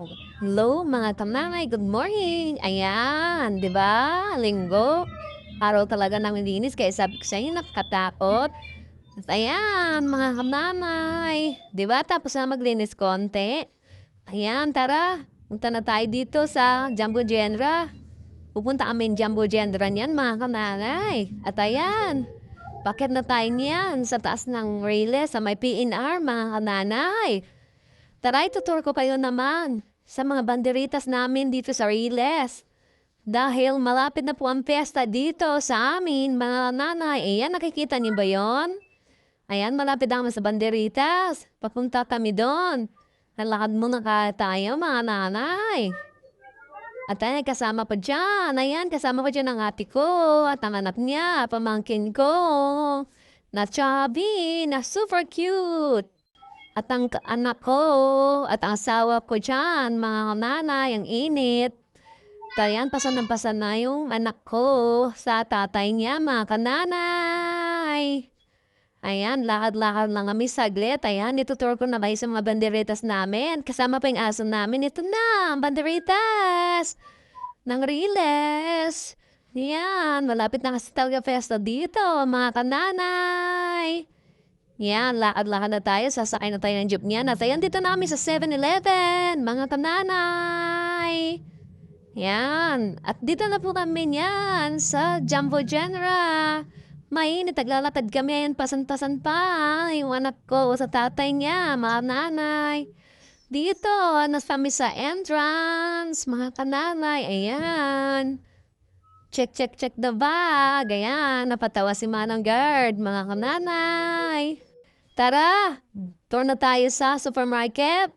Hello mga kamamay, good morning! Ayan, di ba? Linggo. Araw talaga ng linis kaya sabi ko sa inyo nakakatakot. At ayan, mga kamamay. Di ba? Tapos na maglinis konti. Ayan, tara. Punta na tayo dito sa Jumbo Genera. Pupunta kami Jumbo Genera niyan mga kamamay. At ayan, bakit na tayo niyan sa taas ng railes sa may PNR mga kananay. Tara, itutur ko kayo naman sa mga banderitas namin dito sa Riles. Dahil malapit na po ang pesta dito sa amin, mga nanay. Ayan, nakikita niyo ba yon? Ayan, malapit naman sa banderitas. Papunta kami doon. Nalakad muna ka tayo, mga nanay. At ayan, kasama pa dyan. Ayan, kasama pa dyan ang ate ko at ang anak niya, pamangkin ko. Na chubby, na super cute. At ang anak ko, at ang asawa ko dyan, mga nanay, ang init. Tayan, pasan ng pasan na yung anak ko sa tatay niya, mga kananay. Ayan, lakad-lakad lang kami saglit. Ayan, itutur ko na kayo sa mga banderitas namin. Kasama pa yung aso namin. Ito na, banderitas ng Riles. Yan, malapit na kasi talaga festa dito, mga kananay. Yan, lakad-lakad na tayo. Sasakay na tayo ng jeep niyan. At ayan, dito na kami sa 7-Eleven, mga kananay. Yan. At dito na po kami niyan sa Jumbo Genera. Mainit, naglalatad kami ayan, pasan-pasan pa. Yung anak ko sa tatay niya, mga nanay. Dito, nasa kami sa entrance, mga kananay. Ayan. Check, check, check the bag. Ayan, napatawa si Manang Guard, mga kananay. Tara, tour na tayo sa supermarket.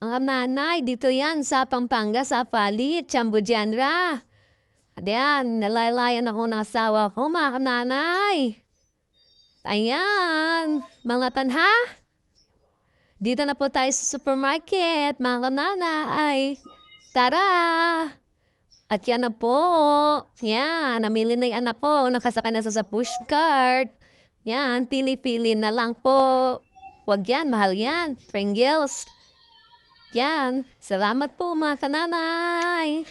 Ang nanay, dito yan sa Pampanga, sa Palit, Chambo Genra. Ayan, nalaylayan ako ng asawa ko, mga kananay. Ayan, mga tanha. Dito na po tayo sa supermarket, mga kananay. Tara! At yan na po. Yan, namili na yung anak ko. Nakasakay na sa sa pushcart. Yan, pili-pili na lang po. Huwag yan, mahal yan. Pringles. Yan, salamat po mga kananay.